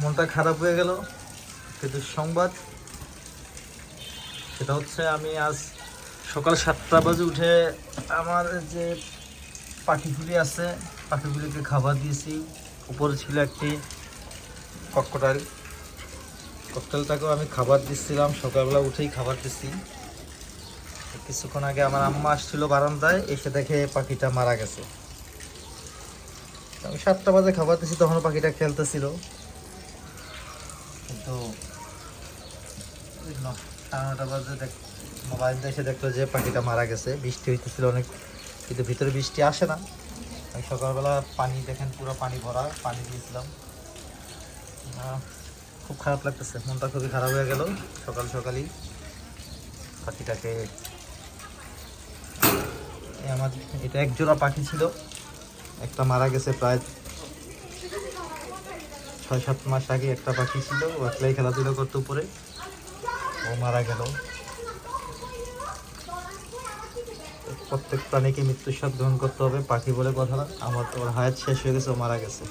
মনটা খারাপ হয়ে গেল। কিন্তু সংবাদ, সেটা হচ্ছে আমি আজ সকাল সাতটা বাজে উঠে আমার যে পাখিগুলি আছে পাখিগুলিকে খাবার দিয়েছি। উপরে ছিল একটি কক্কটাল ককটেলটাকেও আমি খাবার দিচ্ছিলাম। সকালবেলা উঠেই খাবার দিচ্ছি। কিছুক্ষণ আগে আমার আম্মা আসছিল বারান্দায়, এসে দেখে পাখিটা মারা গেছে। আমি সাতটা বাজে খাবার দিচ্ছি তখন পাখিটা খেলতেছিল। কিন্তু সাড়ে নটা বাজে দেখ মোবাইল এসে দেখল যে পাখিটা মারা গেছে। বৃষ্টি হইতেছিল অনেক, কিন্তু ভিতরে বৃষ্টি আসে না। আমি সকালবেলা পানি, দেখেন পুরো পানি ভরা, পানি দিয়েছিলাম। খুব খারাপ লাগতেছে, মনটা খুবই খারাপ হয়ে গেল সকাল সকালই। পাখিটাকে আমার, এটা এক জোড়া পাখি ছিল। একটা মারা গেছে প্রায় ছয়, সাত মাস আগে একটা পাখি ছিল, ও একলাই খেলাধুলা করতে উপরে। ও মারা গেল। প্রত্যেক প্রাণীকে মৃত্যুর স্বাদ গ্রহণ করতে হবে, পাখি বলে কথা না। আমার তো ওর হায়াত শেষ হয়ে গেছে, ও মারা গেছে।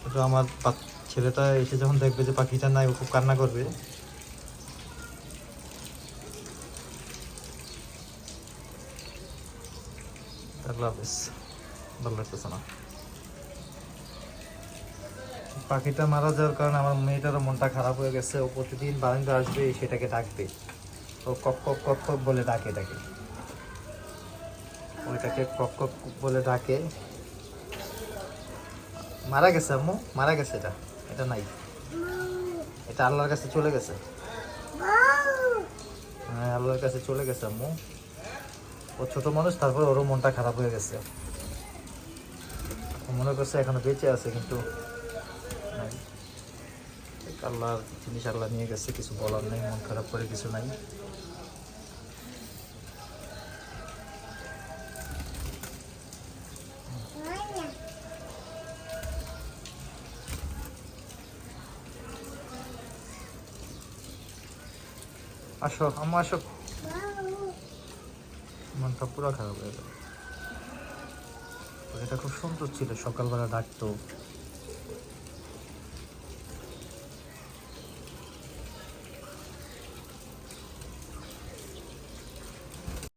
কিন্তু আমার ছেলেটা এসে যখন দেখবে যে পাখিটা নাই, ও খুব কান্না করবে। আল্লাহ হাফেজ। ভালো লাগতেছে না। পাখিটা মারা যাওয়ার কারণে আমার মেয়েটারও মনটা খারাপ হয়ে গেছে। ও প্রতিদিন বারান্দা আসবে, সেটাকে ডাকবে। ও কক কক কক কক বলে ডাকে ডাকে ওইটাকে কক কক বলে ডাকে। মারা গেছে আম্মু, মারা গেছে এটা। এটা নাই। এটা আল্লাহর কাছে চলে গেছে। হ্যাঁ আল্লাহর কাছে চলে গেছে আম্মু। ও ছোট মানুষ, তারপর ওরও মনটা খারাপ হয়ে গেছে। মনে করছে এখনও বেঁচে আছে, কিন্তু আল্লাহর জিনিস আল্লাহ নিয়ে গেছে, কিছু বলার নেই, মন খারাপ করে কিছু নাই। আসো, আম্মা আসো। মনটা পুরো খারাপ হয়ে গেল। এটা খুব সুন্দর ছিল সকালবেলা ডাকতো